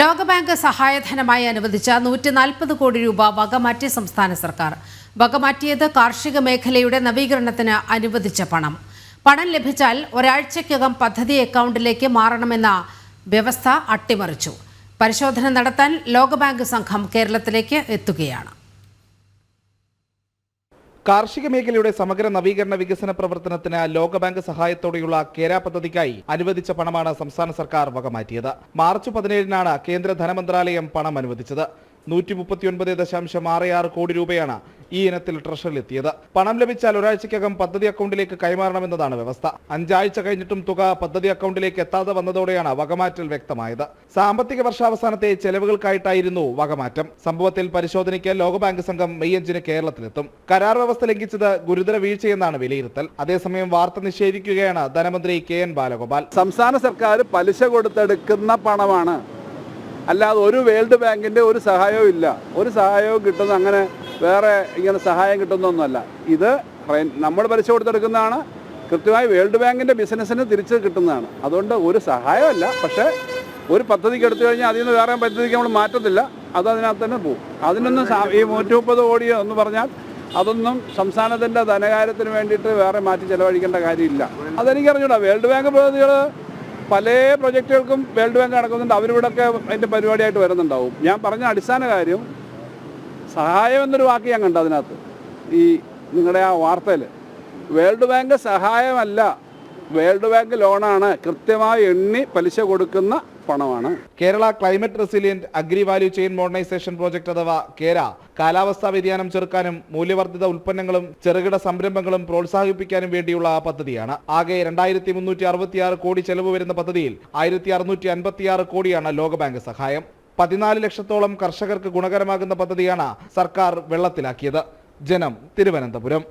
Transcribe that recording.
ലോകബാങ്ക് സഹായധനമായി അനുവദിച്ച നൂറ്റി നാൽപ്പത് കോടി രൂപ വകമാറ്റി സംസ്ഥാന സർക്കാർ. വകമാറ്റിയത് കാർഷിക മേഖലയുടെ നവീകരണത്തിന് അനുവദിച്ച പണം. പണം ലഭിച്ചാൽ ഒരാഴ്ചയ്ക്കകം പദ്ധതി അക്കൗണ്ടിലേക്ക് മാറണമെന്ന വ്യവസ്ഥ അട്ടിമറിച്ചു. പരിശോധന നടത്താൻ ലോകബാങ്ക് സംഘം കേരളത്തിലേക്ക് എത്തുകയാണ്. കാർഷിക മേഖലയുടെ സമഗ്ര നവീകരണ വികസന പ്രവർത്തനത്തിന് ലോകബാങ്ക് സഹായത്തോടെയുള്ള കേര പദ്ധതിക്കായി അനുവദിച്ച പണമാണ് സംസ്ഥാന സർക്കാർ വകമാറ്റിയത്. മാർച്ച് പതിനേഴിനാണ് കേന്ദ്ര ധനമന്ത്രാലയം പണം അനുവദിച്ചത്. നൂറ്റി മുപ്പത്തിയൊൻപത് ദശാംശം ആറ് ആറ് കോടി രൂപയാണ് ഈ ഇനത്തിൽ ട്രഷറിലെത്തിയത് പണം ലഭിച്ചാൽ ഒരാഴ്ചയ്ക്കകം പദ്ധതി അക്കൗണ്ടിലേക്ക് കൈമാറണമെന്നതാണ് വ്യവസ്ഥ. അഞ്ചാഴ്ച കഴിഞ്ഞിട്ടും തുക പദ്ധതി അക്കൗണ്ടിലേക്ക് എത്താതെ വന്നതോടെയാണ് വകമാറ്റൽ വ്യക്തമായത്. സാമ്പത്തിക വർഷാവസാനത്തെ ചെലവുകൾക്കായിട്ടായിരുന്നു വകമാറ്റം. സംഭവത്തിൽ പരിശോധനയ്ക്ക് ലോകബാങ്ക് സംഘം മെയ് അഞ്ചിന് കേരളത്തിലെത്തും. കരാർ വ്യവസ്ഥ ലംഘിച്ചത് ഗുരുതര വീഴ്ചയെന്നാണ് വിലയിരുത്തൽ. അതേസമയം വാർത്ത നിഷേധിക്കുകയാണ് ധനമന്ത്രി കെ എൻ ബാലഗോപാൽ. സംസ്ഥാന സർക്കാർ പലിശ കൊടുത്തെടുക്കുന്ന പണമാണ് അല്ലാതെ ഒരു വേൾഡ് ബാങ്കിന്റെ ഒരു സഹായവും ഇല്ല. ഒരു സഹായവും കിട്ടുന്ന അങ്ങനെ വേറെ ഇങ്ങനെ സഹായം കിട്ടുന്നൊന്നുമല്ല ഇത് നമ്മൾ പലിശ കൊടുത്തെടുക്കുന്നതാണ്. കൃത്യമായി വേൾഡ് ബാങ്കിന്റെ ബിസിനസ്സിന് തിരിച്ച് കിട്ടുന്നതാണ്. അതുകൊണ്ട് ഒരു സഹായമല്ല. പക്ഷേ ഒരു പദ്ധതിക്ക് എടുത്തു കഴിഞ്ഞാൽ അതിൽ നിന്ന് വേറെ പദ്ധതിക്ക് നമ്മൾ മാറ്റത്തില്ല. അത് അതിനകത്ത് തന്നെ പോകും. അതിനൊന്നും ഈ നൂറ്റി മുപ്പത് കോടി എന്ന് പറഞ്ഞാൽ അതൊന്നും സംസ്ഥാനത്തിന്റെ ധനകാര്യത്തിന് വേണ്ടിയിട്ട് വേറെ മാറ്റി ചിലവഴിക്കേണ്ട കാര്യമില്ല. അതെനിക്ക് അറിഞ്ഞൂടാ വേൾഡ് ബാങ്ക് പദ്ധതികൾ പല പ്രൊജക്റ്റുകൾക്കും വേൾഡ് ബാങ്ക് നടക്കുന്നുണ്ട്. അവരിവിടെയൊക്കെ അതിന്റെ പരിപാടിയായിട്ട് വരുന്നുണ്ടാവും. ഞാൻ പറഞ്ഞ അടിസ്ഥാന കാര്യം സഹായം എന്നൊരു വാക്ക് ഞാൻ കണ്ടു അതിനകത്ത്. ഈ നിങ്ങളുടെ ആ വാർത്തയിൽ വേൾഡ് ബാങ്ക് സഹായമല്ല വേൾഡ് ബാങ്ക് ലോണാണ് കൃത്യമായി എണ്ണി പലിശ കൊടുക്കുന്ന പണമാണ്. Kerala climate resilient agri value chain modernisation project അഥവാ കേര കാലാവസ്ഥാ വ്യതിയാനം ചെറുക്കാനും മൂല്യവർദ്ധിത ഉൽപ്പന്നങ്ങളും ചെറുകിട സംരംഭങ്ങളും പ്രോത്സാഹിപ്പിക്കാനും വേണ്ടിയുള്ള പദ്ധതിയാണ്. ആകെ രണ്ടായിരത്തി മുന്നൂറ്റി അറുപത്തിയാറ് കോടി ചെലവ് വരുന്ന പദ്ധതിയിൽ ആയിരത്തി അറുന്നൂറ്റി അൻപത്തിയാറ് കോടിയാണ് ലോകബാങ്ക് സഹായം. പതിനാല് ലക്ഷത്തോളം കർഷകർക്ക് ഗുണകരമാകുന്ന പദ്ധതിയാണ് സർക്കാർ വെള്ളത്തിലാക്കിയത്. ജനം തിരുവനന്തപുരം.